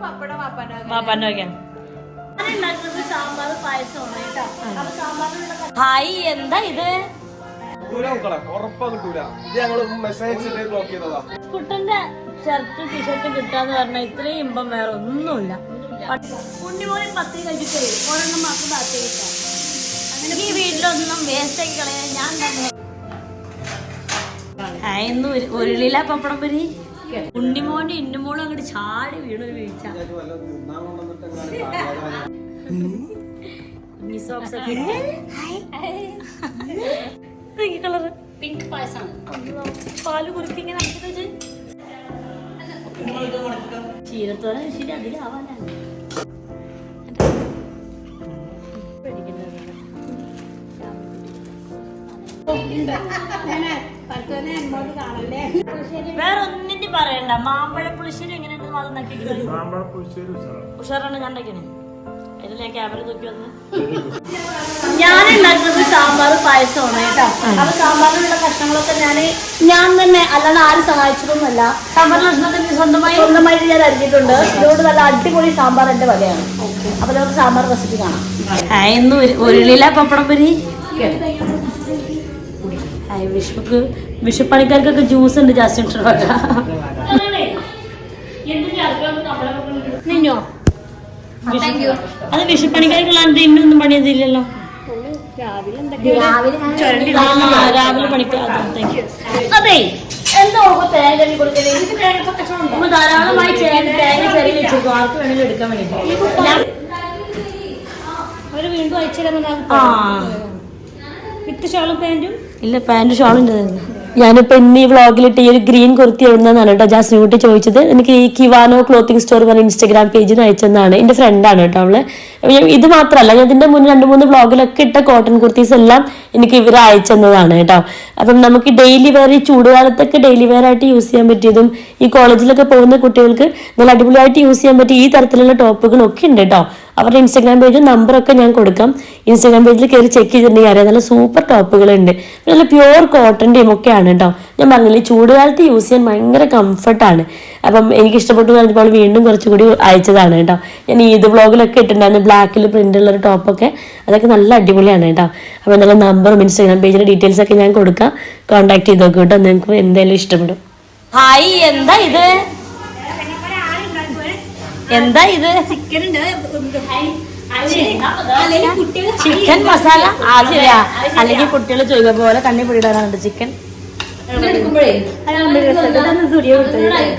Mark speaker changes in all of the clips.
Speaker 1: പപ്പടം
Speaker 2: വാപ്പാന്റെ വയ്ക്കാം ഹായ് എന്താ ഇത്?
Speaker 3: കിട്ടൂല മക്കളെ ഇത് ഞങ്ങൾ മെസ്സേജ് അയച്ചിട്ട് ബ്ലോക്ക് ചെയ്തതാ.
Speaker 2: കുട്ടന്റെ ഷർട്ട് ടീഷർട്ട് കിട്ടാന്ന് പറഞ്ഞാൽ ഇത്രയും ഇമ്പം വേറെ ഒന്നുമില്ല.
Speaker 4: ഉണ്ണിമോനെ പത്തി കഴിച്ചിട്ടേ ഒരെണ്ണം മാത്രം ബാക്കി കിട്ടാം.
Speaker 2: ഈ വീട്ടിലൊന്നും വേസ്റ്റ് ആക്കി കളയാൻ ഞാൻ തന്നെ ഇന്ന് ഉരുളിയില പപ്പടം പൊരി? ഉണ്ണിമോന്റെ ഇന്നുമോളും അങ്ങോട്ട് ചാടി വീണൊരു വീഴ്ച. Colour
Speaker 4: pink
Speaker 2: പായസാണ്. പാൽ വെച്ച്. ചീരത്തോര ശരി അതിലാവാനാണ്. വേറെ ഒന്നിന്റെ പറയണ്ട. മാമ്പഴ പുളിശ്ശേരി എങ്ങനെയുണ്ടെന്ന് മാത്രം നക്കിക്കുന്നത് ഉഷാറാണ് കണ്ടേക്കണേ. ക്യാമറ നോക്കി വന്ന്?
Speaker 4: ഞാൻ ഉണ്ടാക്കുന്നത് സാമ്പാർ പായസമാണ് കേട്ടോ. അപ്പൊ സാമ്പാറിനുള്ള കഷ്ണങ്ങളൊക്കെ ഞാൻ ഞാൻ തന്നെ അല്ലാണ്ട് ആരും സഹായിച്ചതൊന്നുമല്ല.
Speaker 2: സാമ്പാർ കഷ്ണത്തിന് സ്വന്തമായി
Speaker 4: സ്വന്തമായിട്ട് ഞാൻ അരിഞ്ഞിട്ടുണ്ട്. ഇതുകൊണ്ട് നല്ല അടിപൊളി സാമ്പാർ എന്റെ വകയാണ്. അപ്പൊ നമുക്ക് സാമ്പാർ റെസിപ്പി കാണാം.
Speaker 2: ഉരുളിയില പപ്പടം പൊരി. ഹായ് വിഷുക്ക് വിഷുപ്പണിക്കാർക്കൊക്കെ ജ്യൂസ് ഉണ്ട് ജാസ്തി
Speaker 4: നിന്നോ?
Speaker 2: അത് വിഷപ്പണിക്കാർക്കുള്ള ഇന്നൊന്നും പണിയതില്ലല്ലോ. രാവിലെ പണിക്കാർ
Speaker 4: അതെ.
Speaker 2: ധാരാളമായി തേങ്ങ ചെറിയ വെച്ചിരിക്കും ആർക്ക് വേണമെങ്കിലും എടുക്കാൻ
Speaker 4: അവർ വീണ്ടും വിത്ത് ഷോളും പാന്റും?
Speaker 2: ഇല്ല പാന്റ് ഷോളിന്റെ ഞാനിപ്പോ ഇന്ന് ഈ വ്ളോഗിലിട്ട് ഈ ഒരു ഗ്രീൻ കുർത്തി എവിടുന്നാണ് കേട്ടോ ജാസ്മിൻ കുട്ടി ചോദിച്ചത്. എനിക്ക് ഈ കിവാനോ ക്ലോത്തിങ് സ്റ്റോർ പറഞ്ഞ ഇൻസ്റ്റാഗ്രാം പേജിൽ നിന്ന് അയച്ചെന്നാണ്. എന്റെ ഫ്രണ്ടാണ് കേട്ടോ അവൾ. ഇത് മാത്രമല്ല ഞാൻ ഇതിന്റെ മുന്നേ രണ്ട് മൂന്ന് വ്ളോഗിലൊക്കെ ഇട്ട കോട്ടൺ കുർത്തീസ് എല്ലാം എനിക്ക് ഇവർ അയച്ചെന്നതാണ് കേട്ടോ. അപ്പം നമുക്ക് ഡെയിലി വെയർ ഈ ചൂടുകാലത്തൊക്കെ ഡെയിലി വെയർ ആയിട്ട് യൂസ് ചെയ്യാൻ പറ്റിയതും ഈ കോളേജിലൊക്കെ പോകുന്ന കുട്ടികൾക്ക് നല്ല അടിപൊളിയായിട്ട് യൂസ് ചെയ്യാൻ പറ്റിയ ഈ തരത്തിലുള്ള ടോപ്പുകളൊക്കെ ഉണ്ട് കേട്ടോ. അവരുടെ ഇൻസ്റ്റാഗ്രാം പേജും നമ്പറൊക്കെ ഞാൻ കൊടുക്കാം. ഇൻസ്റ്റാഗ്രാം പേജിൽ കയറി ചെക്ക് ചെയ്തിട്ടുണ്ടെങ്കിൽ അറിയാം. നല്ല സൂപ്പർ ടോപ്പുകളുണ്ട് നല്ല പ്യുവർ കോട്ടന്റെയും ഒക്കെയാണ് കേട്ടോ ഞാൻ പറഞ്ഞില്ലേ ചൂടുകാലത്ത് യൂസ് ചെയ്യാൻ ഭയങ്കര കംഫർട്ടാണ് അപ്പം എനിക്ക് ഇഷ്ടപ്പെട്ടു പറഞ്ഞപ്പോൾ വീണ്ടും കുറച്ചുകൂടി അയച്ചതാണ് കേട്ടോ ഞാൻ ഈദ് വ്ളോഗിലൊക്കെ ഇട്ടിട്ടുണ്ടായിരുന്നു. ബ്ലാക്കിൽ പ്രിന്റ് ഉള്ള ഒരു ടോപ്പൊക്കെ അതൊക്കെ നല്ല അടിപൊളിയാണ് കേട്ടോ അപ്പോൾ നല്ല നമ്പറും ഇൻസ്റ്റാഗ്രാം പേജിന്റെ ഡീറ്റെയിൽസ് ഒക്കെ ഞാൻ കൊടുക്കാം. കോൺടാക്ട് ചെയ്ത് നോക്കും കേട്ടോ നിങ്ങൾക്ക് എന്തായാലും ഇഷ്ടപ്പെടും. ഹായ് എന്താ ഇത്? എന്താ ഇത്?
Speaker 4: ചിക്കൻ ഉണ്ട്.
Speaker 2: ചിക്കൻ മസാല അല്ലെങ്കിൽ കുട്ടികൾ ചോദിക്കുക പോലെ കണ്ണി പിടിയിടാറുണ്ട്. ചിക്കൻ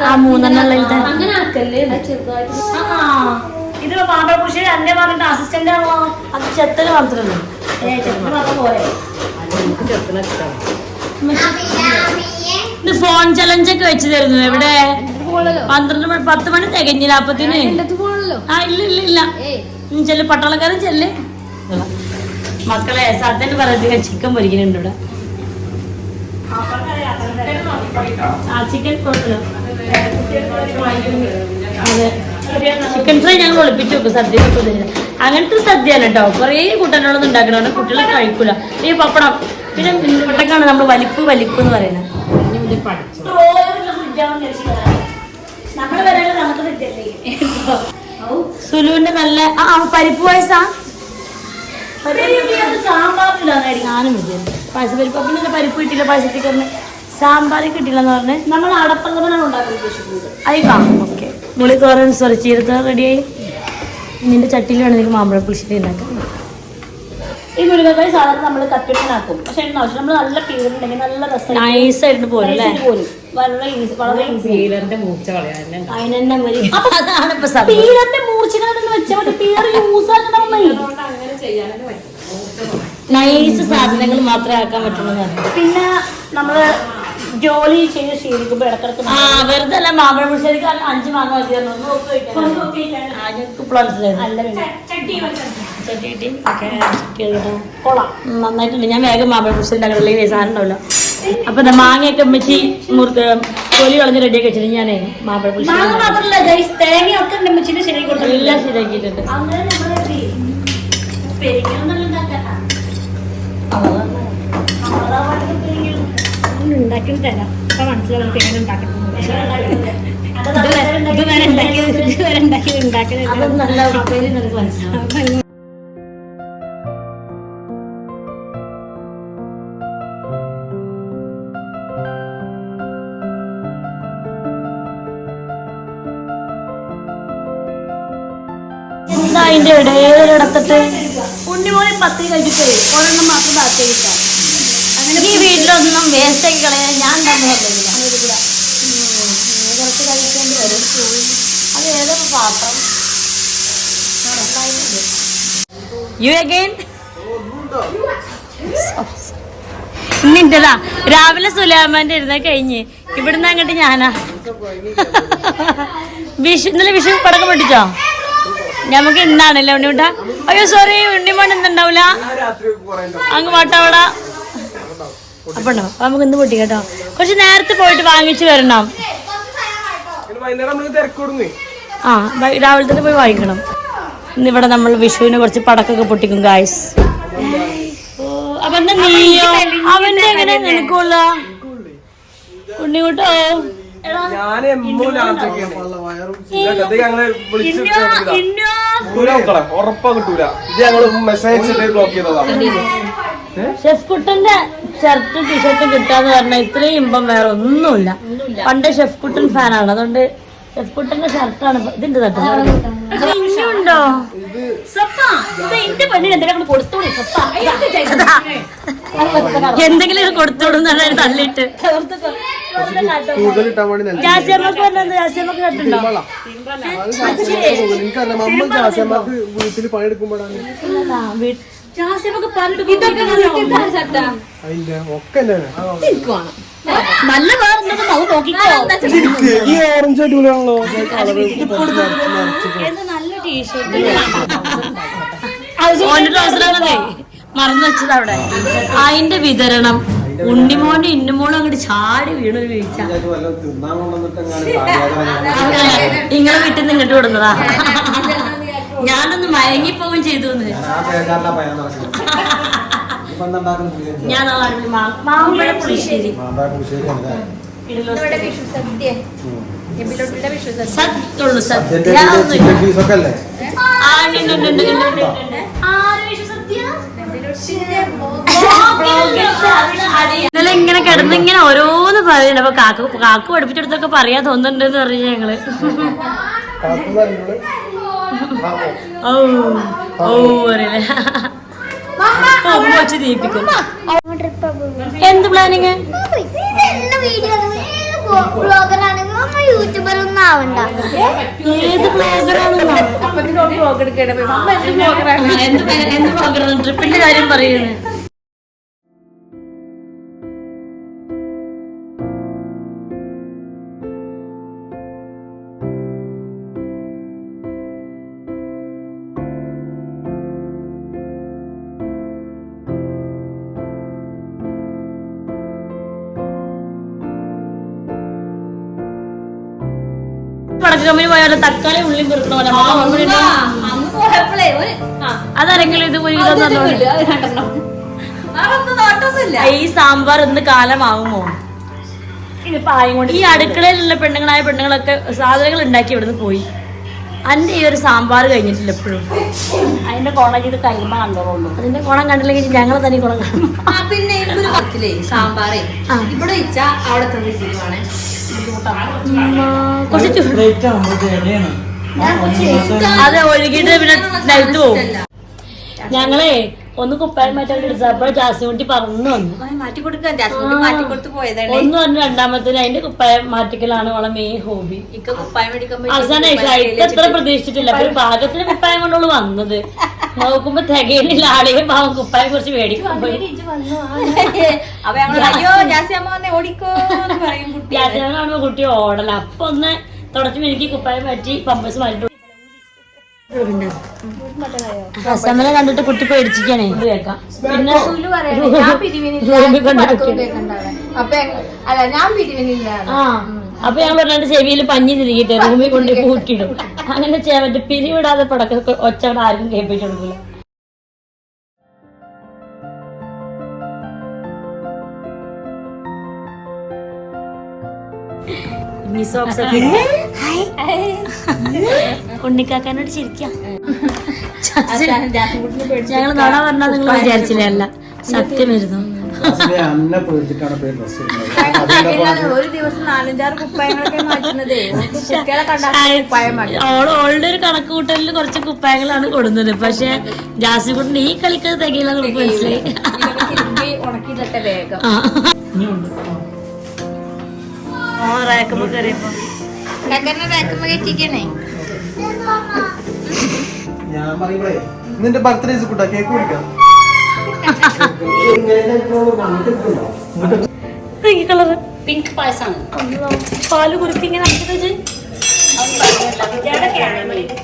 Speaker 2: ആ മൂന്നെണ്ണം
Speaker 4: അങ്ങനെ ആക്കല്ലേ? ചെറുതായിട്ട്.
Speaker 2: ഇത് മാമ്പഴപ്പുശ്ശേരി അന്നെ പറഞ്ഞിട്ട് അസിസ്റ്റന്റ് ആണോ? അത് ചെത്തൽ മാത്രമല്ലേ ഇത് ഫോൺ ചലഞ്ച് ഒക്കെ വെച്ച് തരുന്നു. എവിടെ? പന്ത്രണ്ട് മണി പത്ത് മണി തികഞ്ഞില്ല അപ്പത്തിന്. ആ ഇല്ല ഇല്ല ഇല്ല. ചെല്ല് പട്ടാളക്കാരൻ ചെല്ല്. മക്കളെ സത്യം പറയത്തി ചിക്കൻ പൊരിക്കുന്നുണ്ട് ഇവിടെ. ആ ചിക്കൻ അതെ. ചിക്കൻ ഫ്രൈ ഞങ്ങൾ ഒളിപ്പിച്ചു വെക്കും സദ്യ അങ്ങനത്തെ സദ്യയാണ് കേട്ടോ കുറേ കൂട്ടാനുള്ളത് ഉണ്ടാക്കണോ കുട്ടികളെ കഴിക്കൂല. ഈ പപ്പടം. പിന്നെ ഇവിടേക്കാണ് നമ്മൾ വലിപ്പ് വലിപ്പ് എന്ന് പറയുന്നത്
Speaker 4: നമ്മൾ വരാനുള്ള നമുക്ക് തെറ്റല്ലേ
Speaker 2: സുലുവിന്റെ നല്ല ആ പരിപ്പ് പായസാ? ഞാനും വിചാരിച്ചു പായസ പരിപ്പ് ഇത് പരിപ്പ് കിട്ടിയില്ല പായസത്തിൽ പറഞ്ഞ് സാമ്പാർ കിട്ടില്ലെന്ന് പറഞ്ഞ്.
Speaker 4: നമ്മൾ അടപ്പങ്കമനാണ് ഉണ്ടാക്കാൻ ഉദ്ദേശിക്കുന്നത്.
Speaker 2: അയക്കാം ഓക്കെ. മുളി തോരൻ സോറി ചീരത്തോരൻ റെഡിയായി നിന്റെ ചട്ടിയിൽ വേണമെങ്കിൽ മാമ്പഴ പുളിശ്ശേരി ഉണ്ടാക്കാം
Speaker 4: ഈ മുരുകക്കായി സാധാരണ നമ്മൾ കട്ടിട്ടാക്കും പക്ഷെ ആവശ്യം നമ്മൾ നല്ല പീരുണ്ടെങ്കിൽ നല്ല രസം
Speaker 2: നൈസായിട്ട് പോലും
Speaker 4: പോലും വളരെ
Speaker 1: പീലറിന്റെ മൂർച്ച കളയാൻ
Speaker 4: അതിനെന്നെ മതി
Speaker 2: അതാണ് ഇപ്പൊ സംഭവം.
Speaker 4: പീലറിന്റെ മൂർച്ചകളൊന്നും വെച്ചാൽ മതി. പീലർ യൂസ് ആക്കണം
Speaker 1: അങ്ങനെ ചെയ്യാനൊക്കെ പറ്റും.
Speaker 2: നൈസ് സാധനങ്ങൾ മാത്രമേ ആക്കാൻ പറ്റുള്ളൂ
Speaker 4: പിന്നെ നമ്മൾ ജോലി ചെയ്ത് ശീലിക്കുമ്പോ ഇടക്കിടക്ക്
Speaker 2: ആ വെറുതെ അല്ല മാമ്പഴ പുളിശ്ശേരിക്ക് അഞ്ച് മാങ്ങ മതിയായിരുന്നു
Speaker 4: കൊള്ളാം.
Speaker 2: നന്നായിട്ടുണ്ട്. ഞാൻ വേഗം മാമ്പഴ പുളിശ്ശേരി ഉണ്ടാക്കണല്ലേ സാധനം ഉണ്ടാവില്ല അപ്പൊ മാങ്ങയൊക്കെ വെച്ച് മുറുക്ക് തൊലി കളഞ്ഞ് റെഡിയാക്കി വെച്ചിട്ട് ഞാനേ മാമ്പഴ പുളിശ്ശേരി
Speaker 4: മാങ്ങ മാത്രമല്ല ഗൈസ് തേങ്ങയൊക്കെ എന്റെ അമ്മച്ചിന്റെ ശരി കൊടുത്തില്ല
Speaker 2: എല്ലാം ശരിയാക്കിയിട്ടുണ്ട്.
Speaker 4: അങ്ങനെ നമ്മൾ പെരിങ്ങൊന്നും ഉണ്ടാക്കണ്ട. ഉണ്ടാക്കി തരാം. അപ്പൊ മനസ്സിലാവും ഉണ്ടാക്കുന്നത്
Speaker 2: ഉണ്ടാക്കിയത് എന്താ അതിന്റെ ഇടയിലെടുത്തിട്ട്
Speaker 4: ഉണ്ണിമോനെ പത്ത് കഴിച്ചിട്ടേ ഒരെണ്ണം മാത്രം താല്പര്യമില്ല.
Speaker 2: അങ്ങനെ ഈ വീട്ടിലൊന്നും വേസ്റ്റ് ആക്കി കളയാൻ ഞാൻ ഉണ്ടാക്കുന്നില്ല
Speaker 4: കുറച്ച് കഴിക്കേണ്ടി വരും. അത് ഏതാ പാത്രം.
Speaker 2: യു അഗൈൻ ഇന്നിന്റെതാ രാവിലെ സുലാമാന്റെ ഇരുന്ന കഴിഞ്ഞ്. ഇവിടുന്ന് അങ്ങോട്ട് ഞാനാ. വിഷു ഇന്നലെ വിഷു പടക്കം പൊട്ടിച്ചോ? നമുക്ക് ഇന്നാണല്ലോ ഉണ്ണിമുട്ട അയ്യോ സോറി ഉണ്ണിമോൻ
Speaker 3: കുറെ
Speaker 2: അങ്ങ് വട്ടവട അപ്പൊ ഉണ്ടോ? നമുക്ക് ഇന്ന് പൊട്ടി കേട്ടോ. കുറച്ച് നേരത്തെ പോയിട്ട് വാങ്ങിച്ചു വരണം. ആ രാവിലെ തന്നെ പോയി വാങ്ങിക്കണം. ഇന്നിവിടെ നമ്മൾ വിഷുവിന് കുറച്ച് പടക്കൊക്കെ പൊട്ടിക്കും ഗായ്സ് അപ്പൊ എന്താ നീയോ? അവന്റെ എങ്ങനെ നിനക്കുള്ള? ഉണ്ണിക്കുട്ടോ
Speaker 3: ഞാൻ എമ്മോ ഉറപ്പാ കിട്ടൂല. ഇത് ഞങ്ങൾ മെസ്സേജ് ബ്ലോക്ക് ചെയ്തതാണ്
Speaker 2: ഷെഫ് കുട്ടന്റെ ഷർട്ടും ടീഷർട്ടും കിട്ടാന്ന് പറഞ്ഞാൽ ഇത്രയും ഇമ്പം വേറെ ഒന്നുമില്ല. പണ്ട് ഷെഫ് കുട്ടൻ ഫാനാണ് അതുകൊണ്ട് ഷെഫ് കുട്ടന്റെ ഷർട്ടാണ് ഇതിന്റെ
Speaker 4: എന്റെ പെണ്ണിന് എന്തെങ്കിലും കൊടുത്തോളി
Speaker 2: കൊടുത്തോടും
Speaker 5: തള്ളിട്ട് വീട്ടിൽ പണിയെടുക്കുമ്പോഴാണ്. ഇതൊക്കെ ഒക്കെ
Speaker 4: നല്ല വേറെ എന്തെങ്കിലും അത് നോക്കിക്കോ.
Speaker 3: ഈ ഓറഞ്ച് അടിപൊളിയാണല്ലോ.
Speaker 2: നല്ല ടീഷർട്ട് ഓന്റെ ട്രൗസറാണല്ലേ മറന്നു വെച്ചത് അവിടെ. അതിന്റെ വിതരണം. ഉണ്ണിമോന്റെ ഇന്നുമോളും അങ്ങോട്ട് ചാടി വീണു വീഴ്ച. നിങ്ങളെ വീട്ടിൽ നിന്ന് ഇങ്ങോട്ട് വിടുന്നതാ. ഞാനൊന്ന് മയങ്ങിപ്പോവും ചെയ്തു. ഞാൻ മാമ്പഴ പുളിശ്ശേരി. ഇന്നലെ ഇങ്ങനെ കിടന്ന് ഇങ്ങനെ ഓരോന്ന് പറയുന്നുണ്ട്. അപ്പൊ കാക്ക കാക്ക പഠിപ്പിച്ചെടുത്തൊക്കെ പറയാൻ തോന്നുന്നുണ്ടെന്ന് പറഞ്ഞു ഞങ്ങൾ. ഓ ഓ അറിയില്ല. എന്ത് പ്ലാനിങ്?
Speaker 6: യൂട്യൂബർ ഒന്നും ആവണ്ട.
Speaker 2: ഏത് ട്രിപ്പിന്റെ കാര്യം പറയുന്നത് കമ്പനി പോയാലോ തക്കാളി ഉള്ളി പെറുക്കണ പോലെ. അതാരെങ്കിലും ഇത് ഒരു കിലോ. ഈ സാമ്പാർ ഇന്ന് കാലമാകുമോ ഈ അടുക്കളയിലുള്ള പെണ്ണുങ്ങളായ പെണ്ണുങ്ങളൊക്കെ സാധനങ്ങൾ ഉണ്ടാക്കി ഇവിടുന്ന് പോയി. അന്റെ ഈ ഒരു സാമ്പാർ കഴിഞ്ഞിട്ടില്ല എപ്പോഴും.
Speaker 4: അതിന്റെ കോളേജ് ഇത് കണ്ടോളൂ
Speaker 2: അതിന്റെ ഗുണം കണ്ടില്ലെങ്കിൽ ഞങ്ങൾ തന്നെ കാണും
Speaker 1: ആ പിന്നെ പത്തിലേ സാമ്പാറേ? ഇവിടെ വെച്ചാ അവിടെ തന്നെ
Speaker 2: കുറച്ച് അത് ഒഴുകിയിട്ട് പിന്നെ നിലത്ത് പോകും ഞങ്ങളെ ഒന്ന് കുപ്പായം മാറ്റാൻ എടുത്തപ്പോൾ ജാസിമുട്ടി പറഞ്ഞു വന്നു
Speaker 1: മാറ്റി കൊടുക്കാൻ ജാസ്മിന് മാറ്റി കൊടുത്ത്
Speaker 2: ഒന്ന് പറഞ്ഞു രണ്ടാമത്തേന് അതിന്റെ കുപ്പായം മാറ്റിക്കലാണ് അവളെ മെയിൻ ഹോബി
Speaker 1: ഇക്ക കുപ്പായം മേടിക്കാൻ
Speaker 2: അവസാനം അത്ര പ്രതീക്ഷിച്ചിട്ടില്ല. ഒരു പാകത്തിന് കുപ്പായം കൊണ്ടുള്ള വന്നത്. നോക്കുമ്പോ തികയുന്നില്ല. ആളെയും പാവം കുപ്പായെ കുറിച്ച് മേടിക്കാൻ പോയി
Speaker 1: അപ്പൊ ഞങ്ങൾ അയ്യോ ജാസി അമ്മ വന്നേ ഓടിക്കോ എന്ന് പറയും കുട്ടി.
Speaker 2: കാണുമ്പോ കുട്ടി ഓടല. അപ്പൊ ഒന്ന് തുടച്ചു എനിക്ക് കുപ്പായം മാറ്റി പമ്പസ് മാറ്റി. കണ്ടിട്ട് കുട്ടി പേടിച്ചിരിക്കണേ. ഇത് കേക്കാം. പിന്നെ റൂമിൽ കൊണ്ടിട്ട്
Speaker 6: അപ്പൊ അല്ല ഞാൻ പിരിവിനില്ല.
Speaker 2: ആ. അപ്പൊ ഞാൻ പറഞ്ഞിട്ട് ചെവിയിൽ പഞ്ഞി തിരികിട്ട് റൂമിൽ കൊണ്ട് പൂട്ടിയിടും അങ്ങനെ ചെയ്യാൻ പറ്റും പിരിവിടാതെ പടക്ക ഒച്ച അവിടെ ആർക്കും കേൾപ്പിച്ചു കൊടുക്കില്ല കുഞ്ഞി സോക്സ് ഒക്കെ ഉണ്ണിക്കാക്കാനോട് ചിരിക്കാം. ഞങ്ങൾ നാളെ പറഞ്ഞാൽ നിങ്ങൾ വിചാരിച്ചില്ല അല്ല. സത്യമായിരുന്നു
Speaker 5: അന്നെ പേടിച്ചിട്ടാണ് പേര് ഡ്രസ്
Speaker 1: ഒരു ദിവസം നാലഞ്ചാറ് കുപ്പായങ്ങളൊക്കെ മാറ്റുന്നത്.
Speaker 2: ഓളുടെ ഒരു കണക്ക് കൂട്ടലിൽ കുറച്ച് കുപ്പായങ്ങളാണ് കൊടുക്കുന്നത് പക്ഷെ ജാസി കൂട്ടിന് ഈ കളിക്കത് തികയില്ല നമുക്ക് മനസ്സിലായി.
Speaker 1: വേഗം.
Speaker 2: ഓ റാക്കുമ്പോ കയറിയപ്പോ
Speaker 5: ഞാൻ പറയുമ്പോഴേ നിന്റെ ബർത്ത്ഡേ കൂട്ടാ കേക്ക് കുടിക്കാം.
Speaker 2: ഈ കളറ്
Speaker 4: പിങ്ക് പായസമാണ്
Speaker 2: പാൽ കുറുക്കി ഇങ്ങനെ നടക്കുന്നത്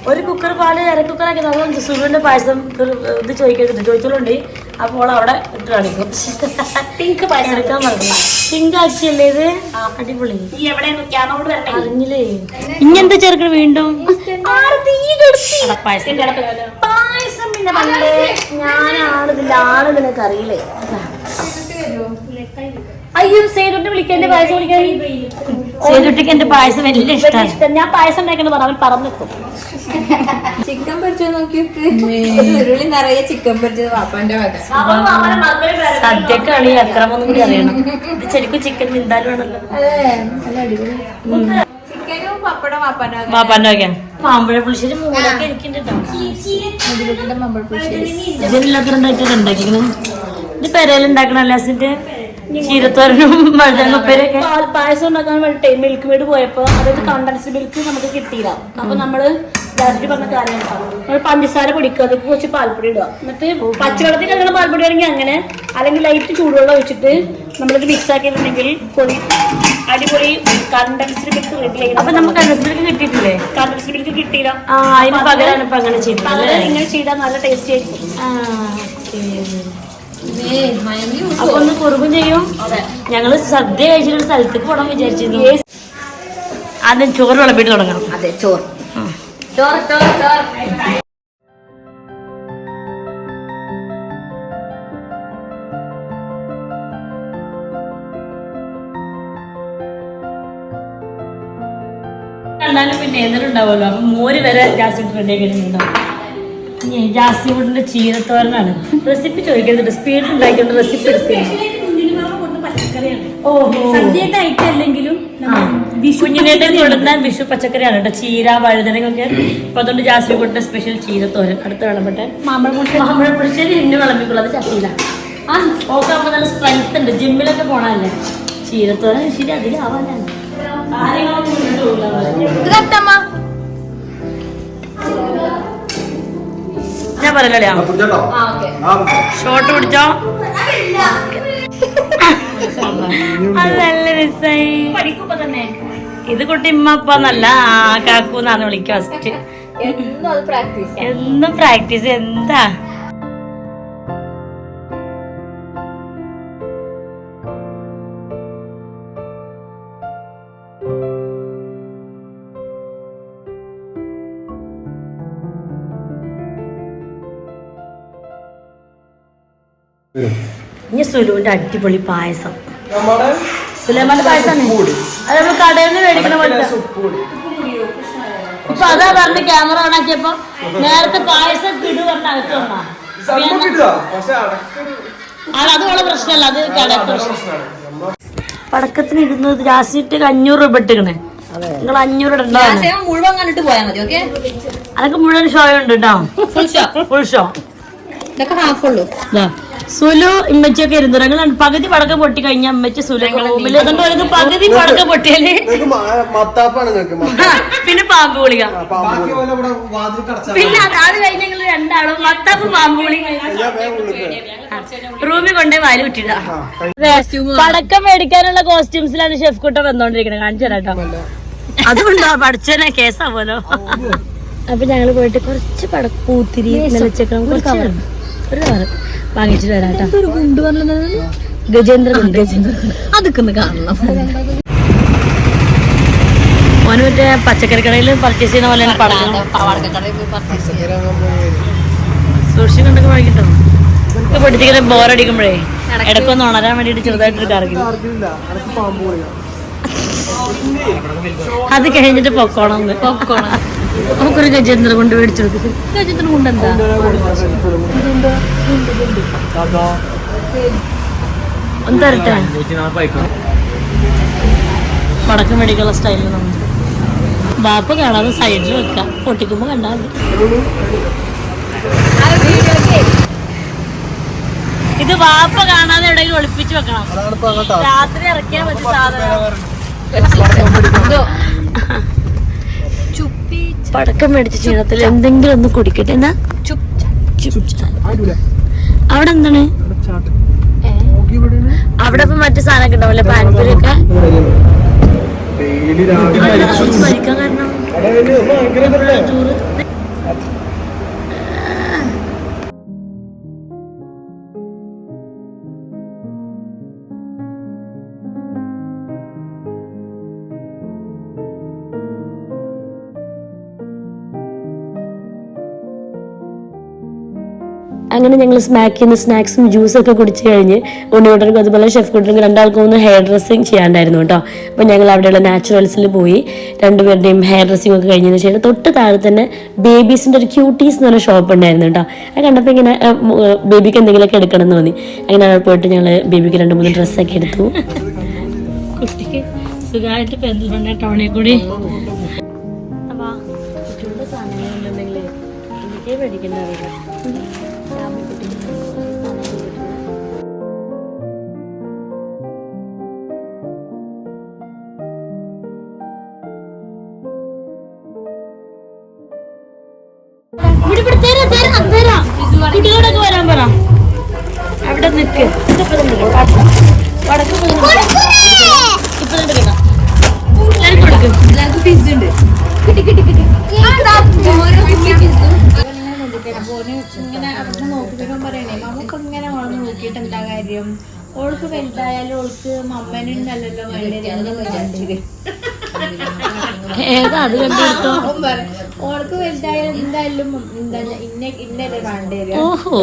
Speaker 2: ഒരു കുക്കർ പാൽ അര കുക്കറാക്കി നമ്മൾ സുരുവിന്റെ പായസം ഇത് ചോദിക്കുന്നുണ്ട് ചോദിച്ചോളുണ്ട്. അപ്പോൾ അവിടെ ഇട്ട് കാണിക്കും.
Speaker 4: പിങ്ക് പായസം.
Speaker 2: എടുക്കാൻ പറഞ്ഞു പിങ്ക് ആക്കിയല്ലേ ഇത്? അടിപൊളി. അറിഞ്ഞില്ലേ? ഇങ്ങനത്തെ ചെറുക്കൻ വീണ്ടും
Speaker 4: പായസം
Speaker 2: പിന്നെ പണ്ട് ഞാനാണ് ആൾ നിനക്ക് അറിയില്ലേ?
Speaker 4: അയ്യോ സേതുട്ടി വിളിക്കാൻ എന്റെ പായസം വിളിക്കാൻ
Speaker 2: സേതുട്ടിക്ക് എന്റെ പായസം വലിയ
Speaker 4: ഇഷ്ടം. ഞാൻ പായസം ഉണ്ടാക്കണ പറഞ്ഞു അവൻ പറന്നെത്തും.
Speaker 1: ചിക്കൻ പൊരിച്ചത് നോക്കി ഉരുളി നിറയെ ചിക്കൻ പൊരിച്ചത് വാപ്പാന്റെ വക.
Speaker 2: സദ്യക്കാണ് ഈ അക്രമം കൂടി അറിയണം. ഇത് ശരിക്കും ചിക്കൻ മിന്താലും ആണല്ലോ.
Speaker 1: പപ്പടം
Speaker 2: വയ്ക്കാം മാമ്പഴ പുളിശ്ശേരി മൂടൊക്കെ എനിക്കുണ്ട് ഉണ്ടാക്കിക്കണേ ഇത് പെരയിലുണ്ടാക്കണ അല്ലാസിന്റെ ചീരത്തോരനും
Speaker 4: പായസം ഉണ്ടാക്കാൻ വേണ്ടി മിൽക്ക് മെയ്ഡ് പോയപ്പോ അതായത് കണ്ടൻസ്ഡ് മിൽക്ക് നമുക്ക് കിട്ടിയില്ല. അപ്പൊ നമ്മൾ ഡയറക്റ്റ് പറഞ്ഞ കാര്യം നമ്മൾ പഞ്ചസാര പൊടിക്കുക അതിൽ കുറച്ച് പാൽപ്പൊടി ഇടുക. എന്നിട്ട് പച്ചവെള്ളത്തിൽ അങ്ങനെ പാൽപ്പൊടി ആണെങ്കിൽ അങ്ങനെ അല്ലെങ്കിൽ ലൈറ്റ് ചൂടുവെള്ളം ഒഴിച്ചിട്ട് നമ്മളിത് മിക്സ് ആക്കിയിട്ടുണ്ടെങ്കിൽ പൊടി അടിപൊളി കണ്ടൻസ്ഡ് മിൽക്ക് റെഡി ആയി
Speaker 2: അപ്പൊ നമുക്ക് മിൽക്ക് കിട്ടിയിട്ടില്ലേ?
Speaker 4: കണ്ടൻസ്ഡ് മിൽക്ക് കിട്ടിയില്ല.
Speaker 2: അതിന് ഇപ്പൊ അങ്ങനെ
Speaker 4: പകരം ഇങ്ങനെ ചെയ്താൽ നല്ല ടേസ്റ്റ് ആയിരിക്കും.
Speaker 2: അപ്പൊ ഒന്ന് കുറുകും ചെയ്യും. ഞങ്ങൾ സദ്യ കഴിച്ചിട്ട് സ്ഥലത്തേക്ക് പോണം വിചാരിച്ചിരുന്നു. ആദ്യം ചോറ് വിളമ്പിട്ട് തുടങ്ങണം.
Speaker 1: അതെ ചോറ്. ചോറ് ചോറ് ചോറ്.
Speaker 2: കണ്ടാലും പിന്നെ ഉണ്ടാവുമല്ലോ. അപ്പൊ മോര് വരെ ഗ്യാസ് റെഡി ആക്കിയിട്ടുണ്ടാവും ഫുഡിന്റെ ചീരത്തോരനാണ്. റെസിപ്പി ചോദിക്കുന്നുണ്ട് സ്പീഡ് ഉണ്ടാക്കിക്കൊണ്ട് റെസിപ്പി എടുത്തില്ല ഓഹോ.
Speaker 4: സദ്യയുടെ ഐറ്റം അല്ലെങ്കിലും
Speaker 2: കുഞ്ഞിനായിട്ട് കൊടുന്ന വിഷു പച്ചക്കറിയാണ്. കേട്ടോ. ചീര വഴുതനങ്ങൊക്കെ അപ്പൊ അതുകൊണ്ട് ജാസ്മി കൂട്ടിന്റെ സ്പെഷ്യൽ ചീരത്തോരൻ. അടുത്ത വിളമ്പട്ടെ. മാമ്പഴ പുളിശ്ശേരി മാമ്പഴ പുളിശ്ശേരി എന്നെ വിളമ്പിക്കുള്ളൂ. അത് ആ ഓക്കെ അപ്പൊ നല്ല സ്ട്രെങ്ത് ഉണ്ട്. ജിമ്മിലൊക്കെ പോണല്ലേ ചീരത്തോരൻ ശരി അതിലാവാനാണ് കാര്യങ്ങളൊന്നും ഞാൻ പറയലേ
Speaker 5: കുടിച്ചോ
Speaker 1: ആ ഓക്കെ.
Speaker 2: ഷോർട്ട് പിടിച്ചോ അത് നല്ല രസായി. ഇത് കുട്ടി ഇമ്മ അപ്പ എന്നല്ല ആ കാക്കൂന്നാണ് വിളിക്കുക ഫസ്റ്റ്
Speaker 1: എന്നും പ്രാക്ടീസ്
Speaker 2: എന്താ? ഇനി സുലുവിന്റെ അടിപൊളി പായസം. സുലൈമാന്റെ പായസം അത് നമ്മൾ കടയിൽ നിന്ന് മേടിക്കണ
Speaker 3: പോലെ
Speaker 2: ഇപ്പൊ അതാ പറഞ്ഞ ക്യാമറ ഓൺ ആക്കിയപ്പോ നേരത്തെ പായസം കിടു പറഞ്ഞ അത് വളരെ പ്രശ്നമല്ല. അത് കട
Speaker 3: പ്രശ്നമാണ്
Speaker 2: പടക്കത്തിന് ഇരുന്നത് ജാസിറ്റ് അഞ്ഞൂറ് രൂപ ഇട്ടിക്കണേ നിങ്ങൾ അഞ്ഞൂറ് ഇടണ്ടോ.
Speaker 1: മുഴുവൻ കണ്ടിട്ട് പോയാൽ മതി ഓക്കെ
Speaker 2: അതൊക്കെ മുഴുവൻ ഷോ ഉണ്ട് കേട്ടോ
Speaker 1: ഫുൾ ഷോ
Speaker 2: ഫുൾ ഷോ
Speaker 1: ഇതൊക്കെ ഹാഫ് ഉള്ളൂ.
Speaker 2: സുലു ഇമ്മച്ചിയൊക്കെ ഇരുന്നു. ഞങ്ങൾ പകുതി പടക്കം പൊട്ടി കഴിഞ്ഞ അമ്മച്ചി സുലു റൂമിൽ അതുകൊണ്ട് പകുതി പടക്കം
Speaker 5: പൊട്ടിയാൽ.
Speaker 2: പിന്നെ പാമ്പ് ഗുളിക പിന്നെ അത് കഴിഞ്ഞ ഞങ്ങൾ രണ്ടാളും മത്താപ്പ് പാമ്പ് ഗുളിക റൂമിൽ കൊണ്ടേ വാൽ വിട്ടിടാ പടക്കം മേടിക്കാനുള്ള കോസ്റ്റ്യൂംസിലാണ് ഷെഫ് കുട്ട വന്നോണ്ടിരിക്കുന്നത് കാണിച്ചു തരാട്ടോ അതുകൊണ്ടോ പഠിച്ചനെ കേസാവോലോ അപ്പൊ ഞങ്ങൾ പോയിട്ട് കുറച്ച് പടക്കൂത്തിരി നിലച്ചക്രം കുറച്ച് ഒരു സാറ് വാങ്ങിച്ചിട്ട് വരാട്ടോ ഗജേന്ദ്ര ഗജേന്ദ്ര അതൊക്കെ ഒന്ന് കാണണം. മോന് മറ്റേ പച്ചക്കറി കടയിൽ പർച്ചേസ് ചെയ്യുന്ന പോലെ സൂക്ഷിച്ചുകൊണ്ടൊക്കെ വാങ്ങിട്ടോ ഇപ്പൊ പഠിച്ചിങ്ങനെ ബോറടിക്കുമ്പോഴേ ഇടയ്ക്കൊന്ന് ഉണരാൻ വേണ്ടിട്ട് ചെറുതായിട്ടൊരു കറങ്ങി. അത് കഴിഞ്ഞിട്ട് പൊക്കോണം പൊക്കോണം. നമുക്കൊരു ഗജേന്ദ്ര കൊണ്ട് മേടിച്ചു കൊടുക്കും. ഗജേന്ദ്ര കൊണ്ട് എന്താ? ഒന്ന് തരട്ടെ? വടക്ക് മേടിക്കാനുള്ള സ്റ്റൈലിൽ നമ്മൾ ബാപ്പ കാണാതെ സൈഡിൽ വെക്കാം. പൊട്ടിക്കുമ്പോ കണ്ടാൽ മതി. ഇത് വാപ്പ കാണാതെ എവിടെയെങ്കിലും ഒളിപ്പിച്ചു വെക്കണം. രാത്രി ഇറക്കിയാൽ മതി സാധനം. പടക്കം മേടിച്ച ക്ഷീണത്തിൽ എന്തെങ്കിലും ഒന്ന് കുടിക്കട്ടെ. എന്നാ? അവിടെ എന്താണ്? അവിടെ ഇപ്പൊ മറ്റു സാധനമൊക്കെ ഉണ്ടാവില്ലേ
Speaker 5: രാവിലെ
Speaker 2: ഭരിക്കാൻ കാരണം അങ്ങനെ ഞങ്ങൾ സ്മാക്കിൽ നിന്ന് സ്നാക്സും ജ്യൂസും ഒക്കെ കുടിച്ച് കഴിഞ്ഞ് ഉണ്ണിയോട്ടർക്കും അതുപോലെ ഷെഫ് കുട്ടർക്കും രണ്ടാൾക്കും ഒന്ന് ഹെയർ ഡ്രസ്സിങ് ചെയ്യാണ്ടായിരുന്നു കേട്ടോ. അപ്പോൾ ഞങ്ങൾ അവിടെയുള്ള നാച്ചുറൽസിൽ പോയി. രണ്ടുപേരുടെയും ഹെയർ ഡ്രസ്സിംഗ് ഒക്കെ കഴിഞ്ഞതിന് ശേഷം തൊട്ട് താഴെ തന്നെ ബേബീസിന്റെ ഒരു ക്യൂട്ടീസ് എന്ന് പറഞ്ഞ ഷോപ്പ് ഉണ്ടായിരുന്നു കേട്ടോ. അത് കണ്ടപ്പോൾ ഇങ്ങനെ ബേബിക്ക് എന്തെങ്കിലുമൊക്കെ എടുക്കണം എന്ന് തോന്നി. അങ്ങനെ അവിടെ പോയിട്ട് ഞങ്ങൾ ബേബിക്ക് രണ്ട് മൂന്ന് ഡ്രസ്സൊക്കെ എടുത്തു. കുട്ടിക്ക് സുഖമായിട്ട് പെരുന്തൽമണ്ണ ടൗണിൽ കൂടി. അപ്പോൾ കുട്ടികളുടെ സാധനങ്ങളുണ്ടെങ്കിൽ എനിക്കേ മേടിക്കണ്ടാവില്ല നിൽക്ക് വടക്ക് ഇപ്പൊ കേട്ടോ എല്ലാവരും കൊടുക്കും
Speaker 1: എല്ലാവർക്കും പിസ് ഉണ്ട് കിട്ടി കിട്ടി കിട്ടി ഇങ്ങനെ അവിടെ നോക്കിട്ട് പറയണേ നമുക്ക് ഇങ്ങനെ വളർന്ന് നോക്കിയിട്ട് എന്താ കാര്യം ഓൾക്ക് വലുതായാലും ഓൾക്ക് മമ്മനുണ്ടല്ലോ വേണ്ടത്
Speaker 2: ഏതാ അത് കണ്ടെടുത്തോ
Speaker 1: ഓൾക്ക് വലുതായാലും എന്തായാലും എന്താ ഇന്ന ഇന്നല്ലേ വേണ്ടത്
Speaker 2: ഓഹോ.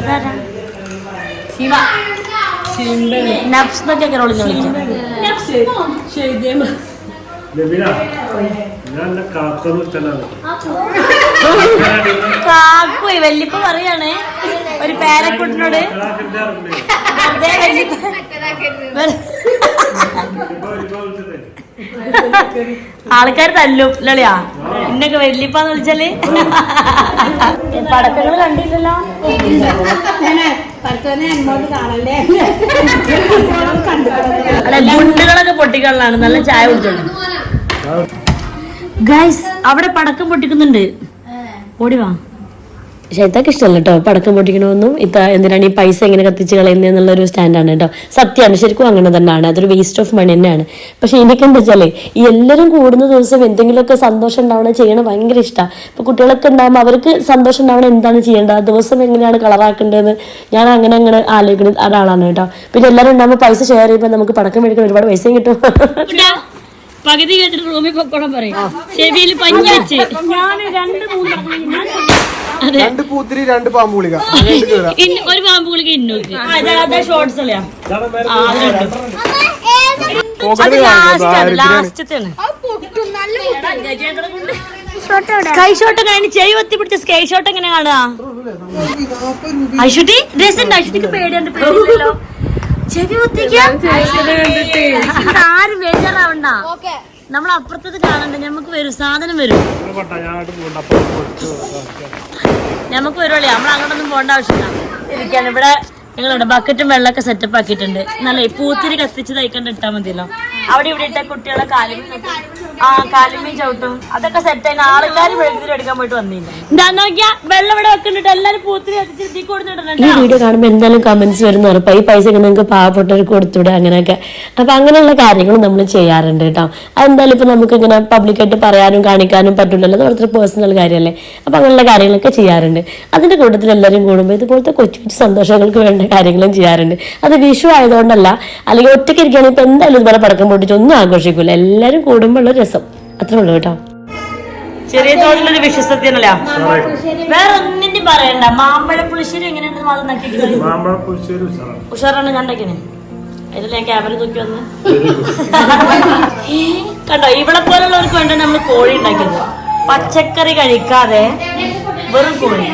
Speaker 2: അതാരാ
Speaker 1: ശിവ
Speaker 2: നബ്സ് എന്നൊക്കെ അങ്ങനെ വിളിച്ചു വിളിക്കാം കാക്കുയി വല്യപ്പ പറയാണേ ഒരു പേരക്കുട്ടിനോട് വെറുതെ വല്യപ്പ വെറു- ആൾക്കാർ തല്ലും. ലളിയാ എന്നൊക്കെ വല്യപ്പാന്ന് വിളിച്ചാൽ? പടക്കങ്ങൾ കണ്ടില്ലല്ലോ? ഗുണ്ടുകളൊക്കെ പൊട്ടിക്കളാണ് നല്ല ചായ കുടിച്ചോളൂ. ഗൈസ് അവിടെ പടക്കം പൊട്ടിക്കുന്നുണ്ട്. ഓടി വാ. പക്ഷെ ഇതൊക്കെ ഇഷ്ടമല്ല കേട്ടോ പടക്കം പൊട്ടിക്കണമെന്നും ഇത്ത എന്തിനാണ് ഈ പൈസ എങ്ങനെ കത്തിച്ച് കളയുന്നത് എന്നുള്ളൊരു സ്റ്റാൻഡാണ് കേട്ടോ സത്യമാണ് ശരിക്കും അങ്ങനെ തന്നെയാണ്. അതൊരു വേസ്റ്റ് ഓഫ് മണി തന്നെയാണ്. പക്ഷെ എനിക്ക് എന്താ വെച്ചാലേ ഈ എല്ലാവരും കൂടുന്ന ദിവസം എന്തെങ്കിലുമൊക്കെ സന്തോഷം ഉണ്ടാവണം ചെയ്യണം ഭയങ്കര ഇഷ്ടമാണ് ഇപ്പൊ കുട്ടികളൊക്കെ ഉണ്ടാകുമ്പോൾ അവർക്ക് സന്തോഷം ഉണ്ടാവണം എന്താണ് ചെയ്യേണ്ടത്? ആ ദിവസം എങ്ങനെയാണ് കളറാക്കേണ്ടതെന്ന് ഞാൻ അങ്ങനെ അങ്ങനെ ആലോചിക്കുന്ന ഒരാളാണ് കേട്ടോ പിന്നെ എല്ലാവരും ഉണ്ടാകുമ്പോൾ പൈസ ഷെയർ ചെയ്യുമ്പോൾ നമുക്ക് പടക്കം മേടിക്കാൻ ഒരുപാട് പൈസയും കിട്ടും. പകുതി കേട്ടിട്ട് റൂമിൽ പൊക്കോളം പറയും. ചെവിയിൽ പഞ്ഞി വെച്ച്. ഞാൻ രണ്ട് മൂന്ന്
Speaker 5: രണ്ട് പൂത്തിരി രണ്ട് പാമ്പ്
Speaker 2: ഗുളിക ഒരു പാമ്പ് ഗുളിക ഇന്നോക്ക് ഷോർട്സ് അല്ലേ? സ്കൈ ഷോട്ട് കഴിഞ്ഞ് ചെവി ഒത്തി പിടിച്ച സ്കൈ ഷോട്ട് എങ്ങനെ കാണുക? ഐഷുട്ടിക്ക് പേടിയുണ്ട് പേടിയില്ലല്ലോ ചെവി ഒത്തിക്കാൻ ആരും ബേജാറാവണ്ട. നമ്മൾ അപ്പുറത്തത് കാണണ്ട നമുക്ക് വരും സാധനം വരും. നമുക്ക് വരുവല്ലേ നമ്മൾ അങ്ങോട്ടൊന്നും പോകേണ്ട ആവശ്യമില്ല. ഇരിക്കാൻ ഇവിടെ ഞങ്ങളിവിടെ ബക്കറ്റും വെള്ളമൊക്കെ സെറ്റപ്പ് ആക്കിയിട്ടുണ്ട്. നല്ല പൂത്തിരി കത്തിച്ച് തയ്ക്കണ്ട ഇട്ടാൽ മതിയല്ലോ. അവിടെ ഇവിടെ ഇട്ട കുട്ടികളെ കാലുമീൻ ആ ചവിട്ടും. അതൊക്കെ സെറ്റ് ആയി. ആൾക്കാർ വെള്ളത്തിൽ എടുക്കാൻ പോയിട്ട് വന്നില്ല? എന്താ നോക്കിയാ വെള്ളം ഇവിടെ വെക്കുന്നുണ്ട്. എല്ലാരും പൂത്തിരി കൊടുത്തിട്ടുണ്ട് ഈ വീഡിയോ കാണുമ്പോൾ എന്തായാലും കമന്റ്സ് വരുന്ന. ഉറപ്പായി ഈ പൈസ ഒക്കെ നിങ്ങൾക്ക് പാവപ്പെട്ടവർക്ക് കൊടുത്തൂടെ അങ്ങനെയൊക്കെ. അപ്പൊ അങ്ങനെയുള്ള കാര്യങ്ങൾ നമ്മൾ ചെയ്യാറുണ്ട് കേട്ടോ. അതെന്തായാലും ഇപ്പൊ നമുക്ക് ഇങ്ങനെ പബ്ലിക്കായിട്ട് പറയാനും കാണിക്കാനും പറ്റില്ലല്ലോ അത് വളരെ പേഴ്സണൽ കാര്യമല്ലേ. അപ്പൊ അങ്ങനെയുള്ള കാര്യങ്ങളൊക്കെ ചെയ്യാറുണ്ട്. അതിന്റെ കൂട്ടത്തിൽ എല്ലാവരും കൂടുമ്പോൾ ഇതുപോലത്തെ കൊച്ചു കൊച്ചു സന്തോഷങ്ങൾക്ക് വേണ്ട കാര്യങ്ങളും ചെയ്യാറുണ്ട്. അത് വിഷു ആയതുകൊണ്ടല്ല അല്ലെങ്കിൽ ഒറ്റയ്ക്ക് ഇരിക്കുകയാണെങ്കിൽ ഇപ്പൊ എന്തായാലും ഇതുപോലെ പടക്കം പൊട്ടിച്ച് ഒന്നും ആഘോഷിക്കില്ല എല്ലാവരും കൂടുമ്പോൾ രസം. അത്രേ ഉള്ളൂ കേട്ടോ. ചെറിയ തോതിലൊരു വിശ്വസത്യനല്ല വേറെ പറയണ്ട. മാമ്പഴ പുളിശ്ശേരി എങ്ങനെയുണ്ടെന്ന്
Speaker 7: മാമ്പഴ പുളിശ്ശേരി ഉഷാറാണ്.
Speaker 2: ക്യാമറ തൂക്കി വന്ന്. കണ്ടോ? ഇവിടെ പോലുള്ളവർക്ക് വേണ്ട നമ്മൾ കോഴി ഉണ്ടാക്കിയത്. പച്ചക്കറി കഴിക്കാതെ വെറും കോഴി.